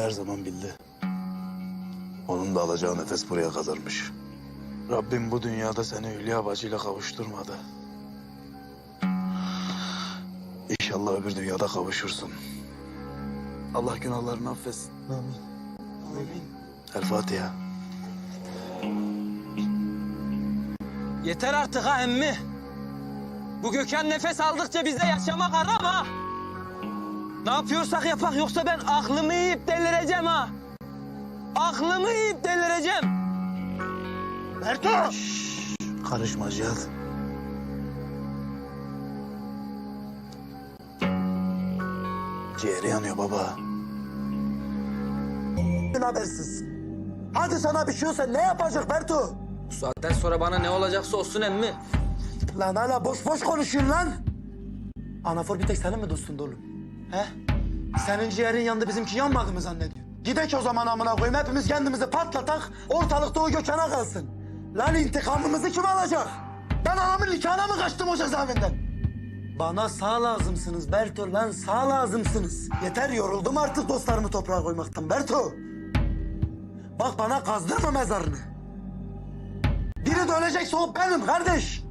her zaman bildi. Onun da alacağı nefes buraya kadarmış. Rabbim bu dünyada seni Hülya bacıyla kavuşturmadı. İnşallah öbür dünyada kavuşursun. Allah günahlarını affetsin. Amin. Amin. El Fatiha. Yeter artık ha emmi. Bu Gökhan nefes aldıkça bize yaşamak haram ha. Ne yapıyorsak yapak yoksa ben aklımı yiyip delireceğim ha. Aklımı yiyip delireceğim. Berto! Karışma Cihat. Ciğeri yanıyor baba. habersiz. Hadi sana bir şey olsa ne yapacak Bertu? Bu saatten sonra bana ne olacaksa olsun emmi. Lan hala boş boş konuşuyorsun lan. Anafor bir tek senin mi dostun oğlum? He? Senin ciğerin yanında bizimki yanmadı mı zannediyorsun? Gidek o zaman amına koyayım hepimiz kendimizi patlatak ortalıkta o gökana kalsın. Lan intikamımızı kim alacak? Ben anamın nikahına mı kaçtım o cezaevinden? Bana sağ lazımsınız Berto lan sağ lazımsınız. Yeter yoruldum artık dostlarımı toprağa koymaktan Berto. Bak bana kazdırma mezarını. Biri de ölecekse o benim kardeş.